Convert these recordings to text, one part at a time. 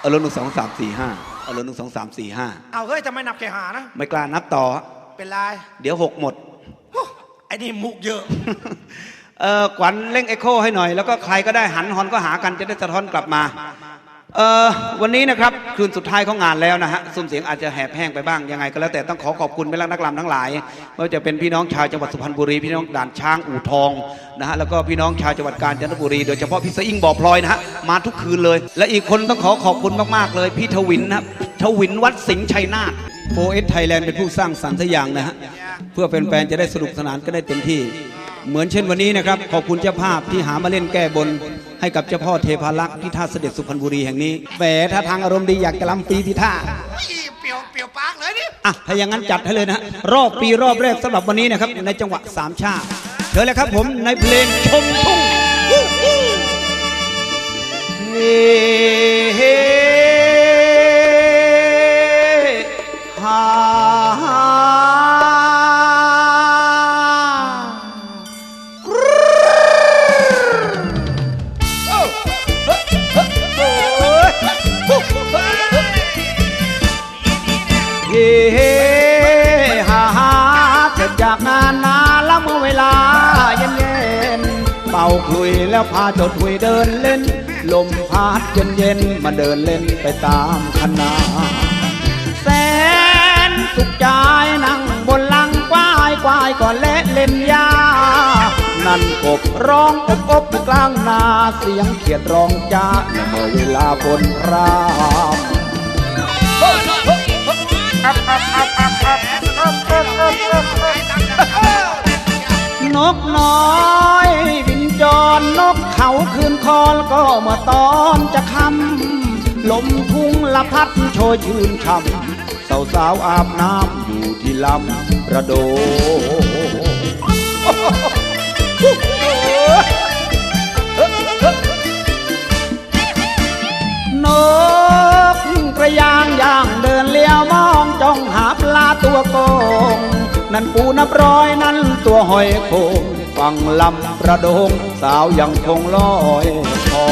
เอาละหนึ่งสองสามสี่ห้าเอาละหนึ่งสองสามสี่ห้าเอาเฮ้ยทำไมนับแค่หานะ ไม่กล้านับต่อ เป็นไรเดี๋ยวหกหมดไอ้นี่มุกเยอะเออขวัญเร่งเอ็โคให้หน่อย แล้วก็ใครก็ได้หันฮอนก็หากันจะได้สะท้อนกลับมา เออวันนี้นะครับคืนสุดท้ายของงานแล้วนะฮะซุ้มเสียงอาจจะแหบแห้งไปบ้างยังไงก็แล้วแต่ต้องขอขอบคุณแม่ลักนักลำทั้งหลายไม่ว่าจะเป็นพี่น้องชาวจังหวัดสุพรรณบุรีพี่น้องด่านช้างอู่ทองนะฮะแล้วก็พี่น้องชาวจังหวัดกาญจนบุรีโดยเฉพาะพี่สะอิงบ่อพลอยนะฮะมาทุกคืนเลย และอีกคนต้องขอขอบคุณมากๆเลยพี่ทวินนะทวินวัดสิงห์ชัยนาทโฟเอสไทยแลนด์เป็นผู้สร้างสรรค์ทุกอย่างนะฮะเพื่อแฟนๆจะได้สนุกสนานก็ได้เต็มที่ เหมือนเช่นวันนี้นะครับขอบคุณเจ้าภาพที่หามาเล่นแก้บน ให้กับเจ้าพ่อเทพารักษ์ที่ท่าเสด็จสุพรรณบุรีแห่งนี้แหมถ้าทางอารมณ์ดีอยากจะลำปีที่ท่าเปรียวเปรียวปากเลยนี่อะถ้าอย่างนั้นจัดให้เลยนะฮะรอบปีรอบแรกสำหรับวันนี้นะครับในจังหวะสามชาติเชิญเลยครับผมในเพลงชมทุ่งเฮ้เฮ้ฮา เฮฮาฮาเสร็จจากงานนาแล้วเมื่อเวลาเย็นเย็นเป่าคลุยแล้วพาจดคุยเดินเล่น ลมพัดเย็นเย็นมาเดินเล่นไปตามคณะแสนสุขใจนั่งบนหลังควายควายก่อนเละเล่นยานั่นกบร้องอบอบกลางนาเสียงเขียดร้องจ้าเมื่อเวลาบนราม นกน้อยบินจรนกเขาคืนคอลก็เมื่อตอนจะคำลมทุ่งละพัดโชยชื่นช่ำสาวสาวอาบน้ำอยู่ที่ลำระโด ตัวโกงนั่นปูนับร้อยนั่นตัวหอยโคงฟังลำประโดงสาวยังคงลอยคอ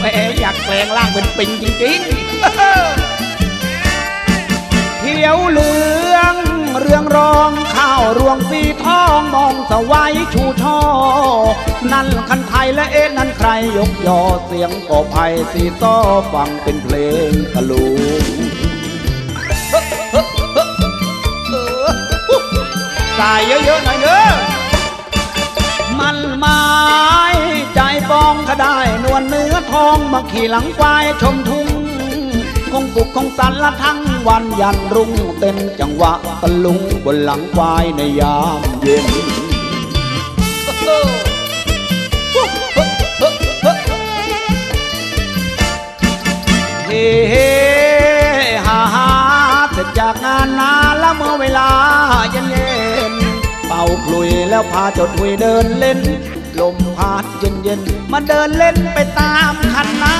แม่อยากแปลงร่างเป็นปิงจริงๆเขียวเหลืองเรืองรองข้าวรวงสีทองมองสวัยชูช่อ นั่นคันไทยและเอ็นั่นใครยกยอเสียงกอไผ่สีซ้อฟังเป็นเพลงตะลุง ใส่เยอะๆหน่อยเด้อมันไม้ใจปองถ้าได้ นวลเนื้อทองมาขี่หลังควายชมทุ่งคงสุขคงสันละทั้งวันยันรุ่งเต้นจังหวะตะลุงบนหลังควายในยามเย็นเฮ้เฮ้ฮาฮาเสร็จจากงานนาแล้วเมื่อเวลาเย็น คลุยแล้วพาจดหุยเดินเล่น ลมพัดเย็นเย็นมาเดินเล่นไปตามคันนา